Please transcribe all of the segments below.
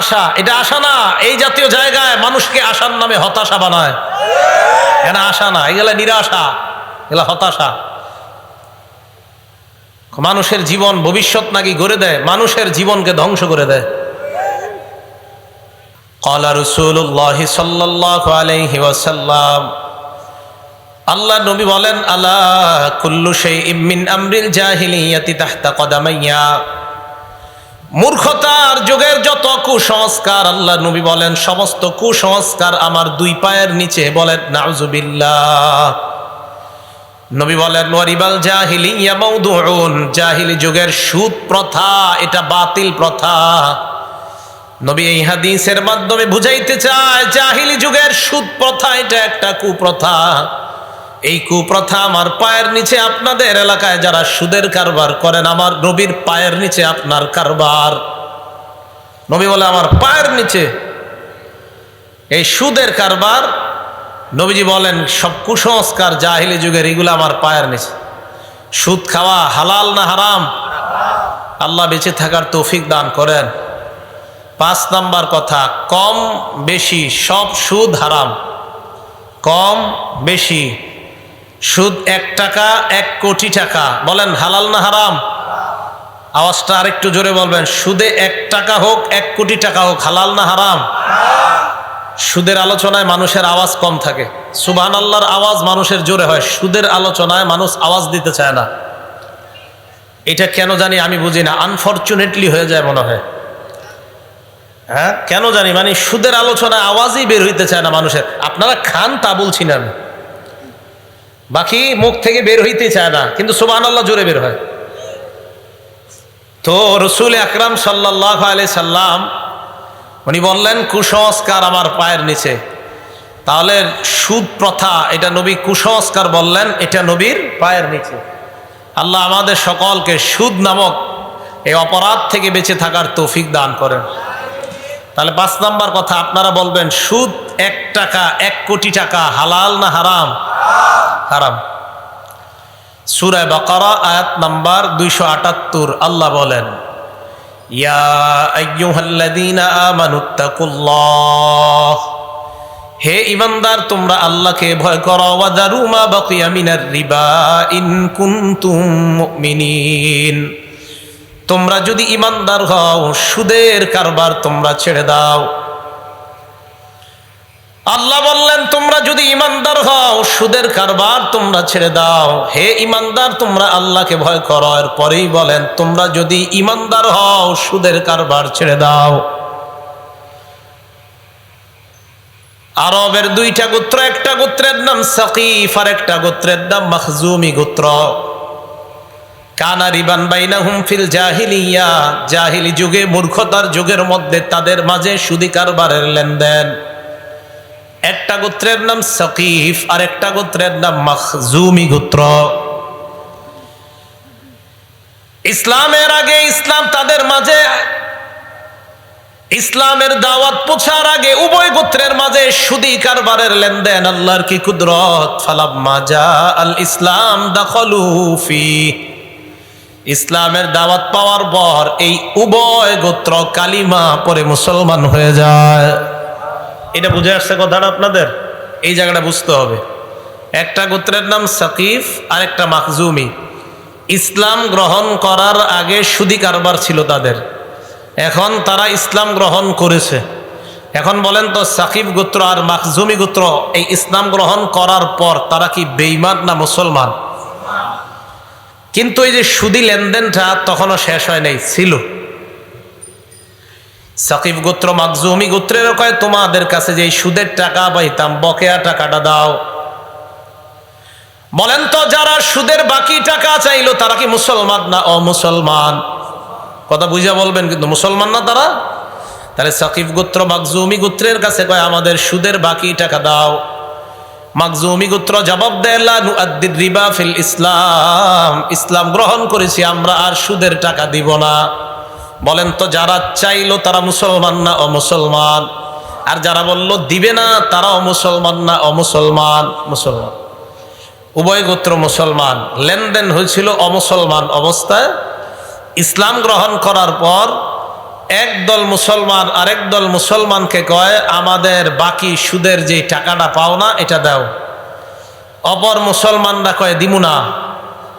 আশা, এটা আশা না, এই জাতীয় জায়গায় মানুষকে আশার নামে হতাশা বানায়। এটা আশা না? এগুলা নিরাশা এগুলা হতাশা। মানুষের জীবন ভবিষ্যৎ নাকি গড়ে দেয়? মানুষের জীবনকে ধ্বংস করে দেয়। কলা রসুল্লাহ সাল্লাহ আল্লাহ নবী বলেন আল্লাহ কুল্লু সেই ইমিন আমরিল তাহতা কদামাইয়া। মূর্খতার যুগের যত কুসংস্কার, আল্লাহ নবী বলেন, সমস্ত কুসংস্কার আমার দুই পায়ের নিচে বলেন, নাউজুবিল্লাহ। নবী বলেন, ওয়ারিবাল জাহিলিয়া মাউদুউন। জাহিলি যুগের সুদ প্রথা, এটা বাতিল প্রথা। নবী এই হাদিসের মাধ্যমে বুঝাইতে চায়, জাহিলি যুগের সুদ প্রথা, এটা একটা কুপ্রথা। এই কুপ্রথা আমার পায়ের নিচে আপনাদের এলাকায় যারা সুদের কারবার করেন, আমার নবীর পায়ের নিচে আপনার কারবার। নবী বলে, আমার পায়ের নিচে এই সুদের কারবার? নবীজি বলেন, সব কুসংস্কার জাহিলি যুগের, এগুলো আমার পায়ের নিচে। সুদ খাওয়া হালাল না হারাম? আল্লাহ বেঁচে থাকার তৌফিক দান করেন। পাঁচ নাম্বার কথা, কম বেশি সব সুদ হারাম। কম বেশি সুদ এক টাকা, এক কোটি টাকা। বলেন, হালাল না হারাম? আওয়াজটা আরেকটু জোরে বলবেন। সুদে এক টাকা হোক, এক কোটি টাকা হোক, হালাল না হারাম? সুদের আলোচনায় মানুষের আওয়াজ কম থাকে। সুবহান আল্লাহর আওয়াজ মানুষের জোরে হয়। সুদের আলোচনায় মানুষ আওয়াজ দিতে চায় না। এটা কেন জানি আমি বুঝি না। আনফর্চুনেটলি হয়ে যায় মনে হয়। হ্যাঁ? কেন জানি? মানে সুদের আলোচনায় আওয়াজই বের হইতে চায় না মানুষের। আপনারা খান তা বলছি না আমি। বাকি মুখ থেকে বের হইতে চায় না, কিন্তু সুবহান আল্লাহ জোরে বের হয়। তো রসুল আকরাম সাল্লাহ আলি সাল্লাম, উনি বললেন, কুসংস্কার আমার পায়ের নিচে। তাহলে সুদ প্রথা, এটা নবী কুসংস্কার বললেন, এটা নবীর পায়ের নিচে। আল্লাহ আমাদের সকলকে সুদ নামক এই অপরাধ থেকে বেঁচে থাকার তৌফিক দান করেন। তাহলে পাঁচ নাম্বার কথা, আপনারা বলবেন, সুদ এক টাকা, এক কোটি টাকা, হালাল না হারাম? হারাম। সুরায় বকরা, আয়াত নাম্বার দুইশো আটাত্তর, আল্লাহ বলেন হে ইমানদার, তোমরা আল্লাহকে ভয় করো। মিনার রিবা তোমরা যদি ইমানদার হও, সুদের কারবার তোমরা ছেড়ে দাও। আল্লাহ বললেন, তোমরা যদি ইমানদার হও, সুদের কারবার তোমরা ছেড়ে দাও। হে ইমানদার, তোমরা আল্লাহকে ভয় করো। এর পরেই বলেন, তোমরা যদি ইমানদার হও, সুদের কারবার ছেড়ে দাও। আরবের দুইটা গোত্র, একটা গোত্রের নাম সাকিফ আর একটা গোত্রের নাম মখজুমি গোত্র। কানা রিবান বাইনা হুমফিল জাহিলিয়া। জাহিলি যুগে মূর্খতার যুগের মধ্যে তাদের মাঝে সুদি কারবারের লেনদেন। একটা গোত্রের নাম সকিফ, আর একটা গোত্রের নাম মখজুমি গোত্র। ইসলামের আগে ইসলাম তাদের মাঝে, ইসলামের দাওয়াত পোছার আগে উভয় গোত্রের মাঝে সুদি কারবারের লেনদেন, আল্লাহর কি কুদরত? ফালাম মাজা আল ইসলাম দখলুফি ইসলামের দাওয়াত পাওয়ার পর এই উভয় গোত্র কালিমা পরে মুসলমান হয়ে যায়। এটা বুঝে আসছে কথাটা আপনাদের? এই জায়গাটা বুঝতে হবে। একটা গোত্রের নাম সাকিফ আর একটা মাকজুমি ইসলাম গ্রহণ করার আগে সুদি কারবার ছিল তাদের। এখন তারা ইসলাম গ্রহণ করেছে। এখন বলেন তো, সাকিব গোত্র আর মাকজুমি গোত্র এই ইসলাম গ্রহণ করার পর তারা কি বেইমান না মুসলমান? কিন্তু এই যে সুদি লেনদেনটা তখনও শেষ হয় নাই, ছিল। সাকিব গোত্র, মাকজুমি গোত্রের কয়, তোমাদের কাছে যে সুদের টাকা পাইতাম, বকেয়া টাকাটা দাও। বলেন তো, যারা সুদের বাকি টাকা চাইলো, তারা কি মুসলমান না অমুসলমান? কথা বুঝা বলবেন, কিন্তু মুসলমান না তারা? তাহলে সাকিব গোত্র, মাকজুমি গোত্রের কাছে কয়, আমাদের সুদের বাকি টাকা দাও। মাকজুমি গোত্র জবাব দেয় রিবা ফিল ইসলাম। ইসলাম গ্রহণ করেছি, আমরা আর সুদের টাকা দিব না। বলেন তো, যারা চাইলো তারা মুসলমান না অমুসলমান? আর যারা বলল, দিবে না তারা অমুসলমান না অমুসলমান? মুসলমান। উভয় গোত্র মুসলমান। লেনদেন হয়েছিল অমুসলমান অবস্থায়। ইসলাম গ্রহণ করার পর একদল মুসলমান, আরেক দল মুসলমানকে কয়, আমাদের বাকি সুদের যে টাকাটা পাও না, এটা দাও। অপর মুসলমানরা কয় দিমুনা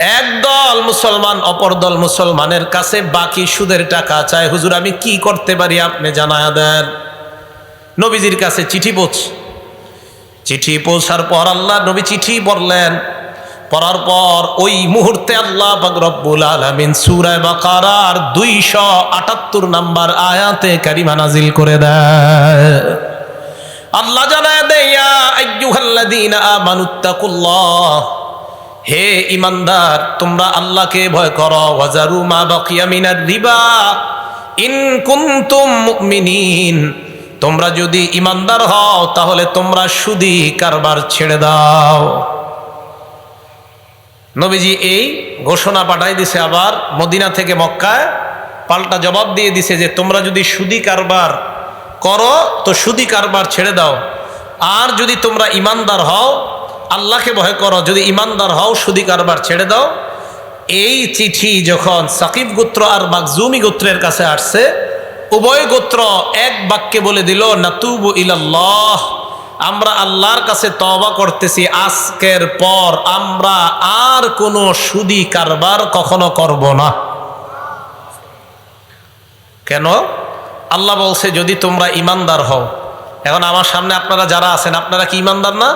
একদল মুসলমান, অপর দল মুসলমানের কাছে বাকি সুদের টাকা চায়। হুজুর, আমি কি করতে পারি আপনি জানায়া দেন। নবীজির কাছে চিঠি পৌঁছ। চিঠি পৌঁছার পর আল্লাহ নবী চিঠি পড়লেন। পড়ার পর ওই মুহূর্তে আল্লাহ রব্বুল আলামিন সূরায়ে বাকারার 278 নাম্বার আয়াতে কারিমা নাজিল করে দেয়। আল্লাহ জানায় দেয়, ইয়া আইয়ুহাল্লাযীনা আমানুত্তাকুল্লাহ হে ইমানদার, তোমরা আল্লাহকে ভয় করো। ওয়াজারু মা বাকিয়া মিনার রিবা। ইন তোমরা যদি ইমানদার হও, তাহলে তোমরা সুদি কারবার ছেড়ে দাও। নবীজি এই ঘোষণা পাঠাই দিছে আবার মদিনা থেকে মক্কায়। পাল্টা জবাব দিয়ে দিছে যে, তোমরা যদি সুদি কারবার করো, তো সুদি কারবার ছেড়ে দাও। আর যদি তোমরা ইমানদার হও আল্লাহকে ভয় করো, যদি ইমানদার হও, সুদি কারবার ছেড়ে দাও। এই চিঠি যখন সাকিব গোত্র আর মাকজুমি গোত্রের কাছে আসছে, উভয় গোত্র এক বাক্যে বলে দিল, নাতুবু ইলাল্লাহ, আমরা আল্লাহর কাছে তবা করতেছি, আজকের পর আমরা আর কোনো সুদি কারবার কখনো করব না। কেন? আল্লাহ বলছে, যদি তোমরা ইমানদার হও। এখন আমার সামনে আপনারা যারা আছেন, আপনারা কি ইমানদার না?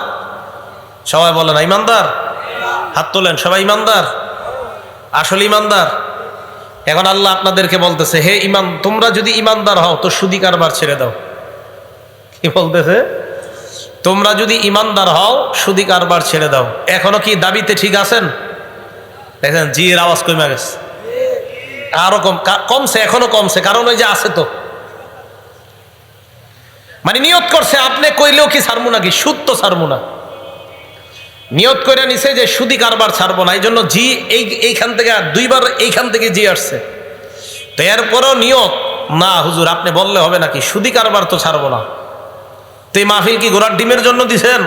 সবাই বলেন, ইমানদার? হাত তোলেন, সবাই ইমানদার? আসলে ইমানদার? এখন আল্লাহ আপনাদেরকে বলতেছে, হে ইমান, তোমরা যদি ইমানদার হও, তো সুদি কারবার ছেড়ে দাও। কি বলতেছে? তোমরা যদি ইমানদার হও, সুদি কারবার ছেড়ে দাও। এখনও কি দাবিতে ঠিক আছেন? দেখেন, জিয়ের আওয়াজ কমে গেছে। আরও কম কমছে, এখনও কমছে, কারণ ওই যে আছে তো। মানে নিয়ত করছে, আপনি কইলেও কি ছাড়বো নাকি? সুদ তো ছাড়বো না। নিয়ত করে নিছে যে সুদি কারবার ছাড়বো না এই জন্য জি এই, এইখান থেকে দুইবার এইখান থেকে জি আসছে। তো এরপরও নিয়ত, না হুজুর, আপনি বললে হবে নাকি? সুদি কারবার তো ছাড়বো না। তো এই মাহফিল কি ঘোড়ার ডিমের জন্য দিছেন?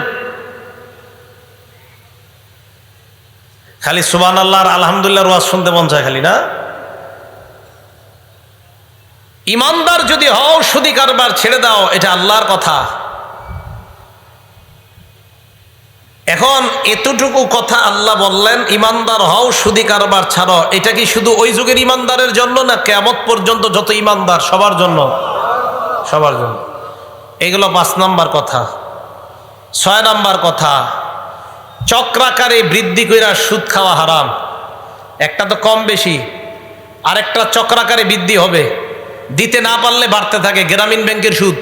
খালি সুবান আল্লাহর আলহামদুলিল্লাহ ওয়াজ শুনতে মন চায় খালি, না? ইমানদার যদি হও, সুদি কারবার ছেড়ে দাও, এটা আল্লাহর কথা। এখন এতটুকু কথা আল্লাহ বললেন, ইমানদার হও, সুদি কারবার ছাড়ো। এটা কি শুধু ওই যুগের ইমানদারের জন্য না কেমত পর্যন্ত যত ইমানদার, সবার জন্য? সবার জন্য। এগুলো পাঁচ নাম্বার কথা। ছয় নাম্বার কথা, চক্রাকারে বৃদ্ধি কইরা সুদ খাওয়া হারাম। একটা তো কম বেশি, আরেকটা চক্রাকারে বৃদ্ধি হবে। দিতে না পারলে বাড়তে থাকে, গ্রামীণ ব্যাংকের সুদ।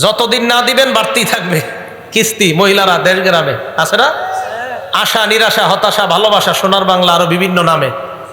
যতদিন না দিবেন, বাড়তেই থাকবে। কিস্তি, মহিলারা দেশ গ্রামে। আছে না আশা, নিরাশা, হতাশা, ভালোবাসা, সোনার বাংলা আরও বিভিন্ন নামে।